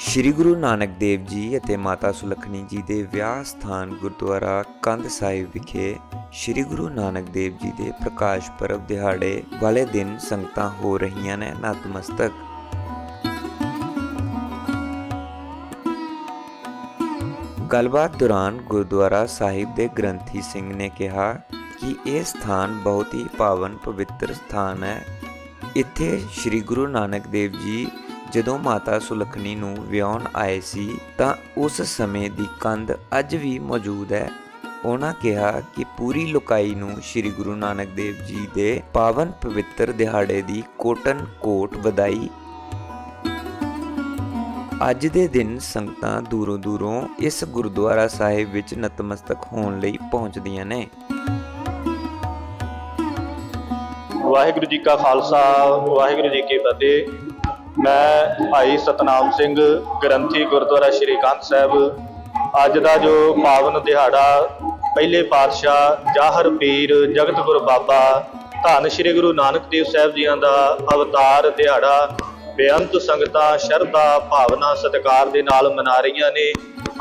ਸ੍ਰੀ ਗੁਰੂ ਨਾਨਕ ਦੇਵ ਜੀ ਅਤੇ ਮਾਤਾ ਸੁਲੱਖਣੀ ਜੀ ਦੇ ਵਿਆਹ ਸਥਾਨ ਗੁਰਦੁਆਰਾ ਕੰਧ ਸਾਹਿਬ ਵਿਖੇ ਸ੍ਰੀ ਗੁਰੂ ਨਾਨਕ ਦੇਵ ਜੀ ਦੇ ਪ੍ਰਕਾਸ਼ ਪਰਬ ਦਿਹਾੜੇ ਵਾਲੇ ਦਿਨ ਸੰਗਤਾਂ ਹੋ ਰਹੀਆਂ ਨੇ ਨਤਮਸਤਕ। ਗੱਲਬਾਤ ਦੌਰਾਨ ਗੁਰਦੁਆਰਾ ਸਾਹਿਬ ਦੇ ਗ੍ਰੰਥੀ ਸਿੰਘ ਨੇ ਕਿਹਾ ਕਿ ਇਹ ਸਥਾਨ ਬਹੁਤ ਹੀ ਪਾਵਨ ਪਵਿੱਤਰ ਸਥਾਨ ਹੈ। ਇੱਥੇ ਸ੍ਰੀ ਗੁਰੂ ਨਾਨਕ ਦੇਵ ਜੀ ਜਦੋਂ ਮਾਤਾ ਸੁਲਖਣੀ ਨੂੰ ਵਿਆਹਣ ਆਏ ਸੀ ਤਾਂ ਉਸ ਸਮੇਂ ਦੀ ਕੰਧ ਅੱਜ ਵੀ ਮੌਜੂਦ ਹੈ। ਉਹਨਾਂ ਕਿਹਾ ਕਿ ਪੂਰੀ ਲੋਕਾਈ ਨੂੰ ਸ੍ਰੀ ਗੁਰੂ ਨਾਨਕ ਦੇਵ ਜੀ ਦੇ ਪਾਵਨ ਪਵਿੱਤਰ ਦਿਹਾੜੇ ਦੀ ਕੋਟਨ ਕੋਟ ਵਧਾਈ। ਅੱਜ ਦੇ ਦਿਨ ਸੰਗਤਾਂ ਦੂਰੋਂ ਦੂਰੋਂ ਇਸ ਗੁਰਦੁਆਰਾ ਸਾਹਿਬ ਵਿੱਚ ਨਤਮਸਤਕ ਹੋਣ ਲਈ ਪਹੁੰਚਦੀਆਂ ਨੇ। ਵਾਹਿਗੁਰੂ ਜੀ ਕਾ ਖਾਲਸਾ, ਵਾਹਿਗੁਰੂ ਜੀ ਕੀ ਫਤਿਹ। ਮੈਂ ਭਾਈ ਸਤਨਾਮ ਸਿੰਘ ਗ੍ਰੰਥੀ ਗੁਰਦੁਆਰਾ ਸ਼੍ਰੀ ਕੰਧ ਸਾਹਿਬ। ਅੱਜ ਦਾ ਜੋ ਪਾਵਨ ਦਿਹਾੜਾ, ਪਹਿਲੇ ਪਾਤਸ਼ਾਹ ਜਾਹਰ ਪੀਰ ਜਗਤ ਗੁਰੂ ਬਾਬਾ ਧੰਨ ਸ਼੍ਰੀ ਗੁਰੂ ਨਾਨਕ ਦੇਵ ਸਾਹਿਬ ਜੀਆਂ ਦਾ ਅਵਤਾਰ ਦਿਹਾੜਾ, ਬੇਅੰਤ ਸੰਗਤਾਂ ਸ਼ਰਧਾ, ਭਾਵਨਾ, ਸਤਿਕਾਰ ਦੇ ਨਾਲ ਮਨਾ ਰਹੀਆਂ ਨੇ।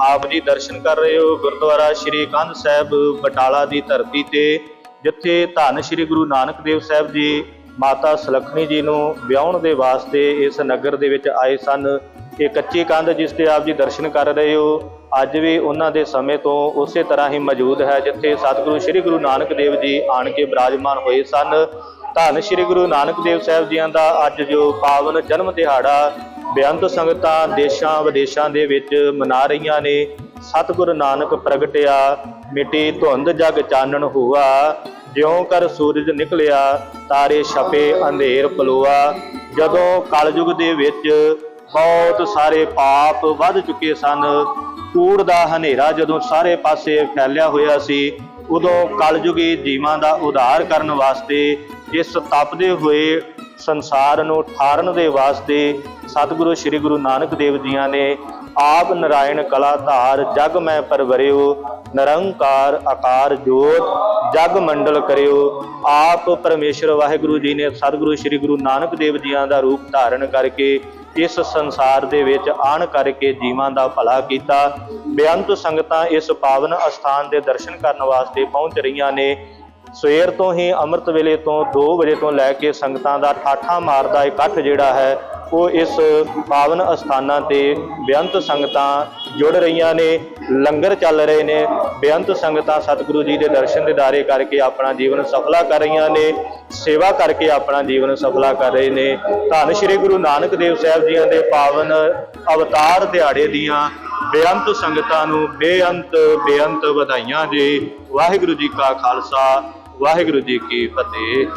ਆਪ ਜੀ ਦਰਸ਼ਨ ਕਰ ਰਹੇ ਹੋ ਗੁਰਦੁਆਰਾ ਸ਼੍ਰੀ ਕੰਧ ਸਾਹਿਬ ਬਟਾਲਾ ਦੀ ਧਰਤੀ ਤੇ, ਜਿੱਥੇ ਧੰਨ ਸ਼੍ਰੀ ਗੁਰੂ ਨਾਨਕ ਦੇਵ ਸਾਹਿਬ ਜੀ ਮਾਤਾ ਸੁਲੱਖਣੀ ਜੀ ਨੂੰ ਵਿਆਹਣ ਦੇ ਵਾਸਤੇ ਇਸ ਨਗਰ ਦੇ ਵਿੱਚ ਆਏ ਸਨ ਇਹ ਕੱਚੀ ਕੰਧ ਜਿਸ ਤੇ ਆਪ ਜੀ ਦਰਸ਼ਨ ਕਰ ਰਹੇ ਹੋ, ਅੱਜ ਵੀ ਉਹਨਾਂ ਦੇ ਸਮੇਂ ਤੋਂ ਉਸੇ ਤਰ੍ਹਾਂ ਹੀ ਮੌਜੂਦ ਹੈ, ਜਿੱਥੇ ਸਤਿਗੁਰੂ ਸ਼੍ਰੀ ਗੁਰੂ ਨਾਨਕ ਦੇਵ ਜੀ ਆਣ ਕੇ ਬਿਰਾਜਮਾਨ ਹੋਏ ਸਨ। ਧੰਨ ਸ਼੍ਰੀ ਗੁਰੂ ਨਾਨਕ ਦੇਵ ਸਾਹਿਬ ਜੀਆਂ ਦਾ ਅੱਜ ਜੋ ਪਾਵਨ ਜਨਮ ਦਿਹਾੜਾ ਬੇਅੰਤ ਸੰਗਤਾਂ ਦੇਸ਼ਾਂ ਵਿਦੇਸ਼ਾਂ ਦੇ ਵਿੱਚ ਮਨਾ ਰਹੀਆਂ ਨੇ ਸਤਿਗੁਰੂ ਨਾਨਕ ਪ੍ਰਗਟਿਆ, ਮਿੱਟੀ ਧੁੰਦ ਜਗ ਚਾਨਣ ਹੋਆ, ਜਿਉਂ ਕਰ ਸੂਰਜ ਨਿਕਲਿਆ, ਤਾਰੇ ਛਪੇ ਅੰਧੇਰ ਪਲੋਆ। ਜਦੋਂ ਕਲਯੁਗ ਦੇ ਵਿੱਚ ਬਹੁਤ ਸਾਰੇ ਪਾਪ ਵੱਧ ਚੁੱਕੇ ਸਨ, ਕੂੜ ਦਾ ਹਨੇਰਾ ਜਦੋਂ ਸਾਰੇ ਪਾਸੇ ਫੈਲਿਆ ਹੋਇਆ ਸੀ, ਉਦੋਂ ਕਲਯੁਗੀ ਜੀਵਾਂ ਦਾ ਉਧਾਰ ਕਰਨ ਵਾਸਤੇ ਇਸ ਤਪਦੇ ਹੋਏ ਸੰਸਾਰ ਨੂੰ ਠਾਰਨ ਦੇ ਵਾਸਤੇ ਸਤਿਗੁਰੂ ਸ੍ਰੀ ਗੁਰੂ ਨਾਨਕ ਦੇਵ ਜੀਆਂ ਨੇ ਆਪ ਨਰਾਇਣ ਕਲਾ ਧਾਰ ਜਗ ਮੈਂ ਪਰਵਰਿਓ ਨਿਰੰਕਾਰ ਆਕਾਰ ਜੋਤ ਜਗ ਮੰਡਲ ਕਰਿਓ। ਆਪ ਪਰਮੇਸ਼ਰ ਵਾਹਿਗੁਰੂ ਜੀ ਨੇ ਸਤਿਗੁਰੂ ਸ੍ਰੀ ਗੁਰੂ ਨਾਨਕ ਦੇਵ ਜੀਆਂ ਦਾ ਰੂਪ ਧਾਰਨ ਕਰਕੇ ਇਸ ਸੰਸਾਰ ਦੇ ਵਿੱਚ ਆਣ ਕਰਕੇ ਜੀਵਾਂ ਦਾ ਭਲਾ ਕੀਤਾ। ਬੇਅੰਤ ਸੰਗਤਾਂ ਇਸ ਪਾਵਨ ਅਸਥਾਨ ਦੇ ਦਰਸ਼ਨ ਕਰਨ ਵਾਸਤੇ ਪਹੁੰਚ ਰਹੀਆਂ ਨੇ। ਸਵੇਰ ਤੋਂ ਹੀ ਅੰਮ੍ਰਿਤ ਵੇਲੇ ਤੋਂ 2 ਵਜੇ ਤੋਂ ਲੈ ਕੇ ਸੰਗਤਾਂ ਦਾ ਠਾਠਾ ਮਾਰਦਾ ਇਕੱਠ ਜਿਹੜਾ ਹੈ, ਉਹ ਇਸ ਪਾਵਨ ਅਸਥਾਨਾਂ ਤੇ ਬੇਅੰਤ ਸੰਗਤਾਂ ਜੁੜ ਰਹੀਆਂ ਨੇ, ਲੰਗਰ ਚੱਲ ਰਹੇ ਨੇ, ਬੇਅੰਤ ਸੰਗਤਾਂ ਸਤਿਗੁਰੂ ਜੀ ਦੇ ਦਰਸ਼ਨ ਦਿਦਾਰੇ ਕਰਕੇ ਆਪਣਾ ਜੀਵਨ ਸਫਲਾ ਕਰ ਰਹੀਆਂ ਨੇ, ਸੇਵਾ ਕਰਕੇ ਆਪਣਾ ਜੀਵਨ ਸਫਲਾ ਕਰ ਰਹੇ ਨੇ। ਧੰਨ ਸ਼੍ਰੀ ਗੁਰੂ ਨਾਨਕ ਦੇਵ ਸਾਹਿਬ ਜੀਆਂ ਦੇ ਪਾਵਨ ਅਵਤਾਰ ਦਿਹਾੜੇ ਦੀਆਂ ਬੇਅੰਤ ਸੰਗਤਾਂ ਨੂੰ ਬੇਅੰਤ ਬੇਅੰਤ ਵਧਾਈਆਂ ਜੀ। ਵਾਹਿਗੁਰੂ ਜੀ ਕਾ ਖਾਲਸਾ ਵਾਹਿਗੁਰੂ ਜੀ ਕੀ ਫਤਿਹ।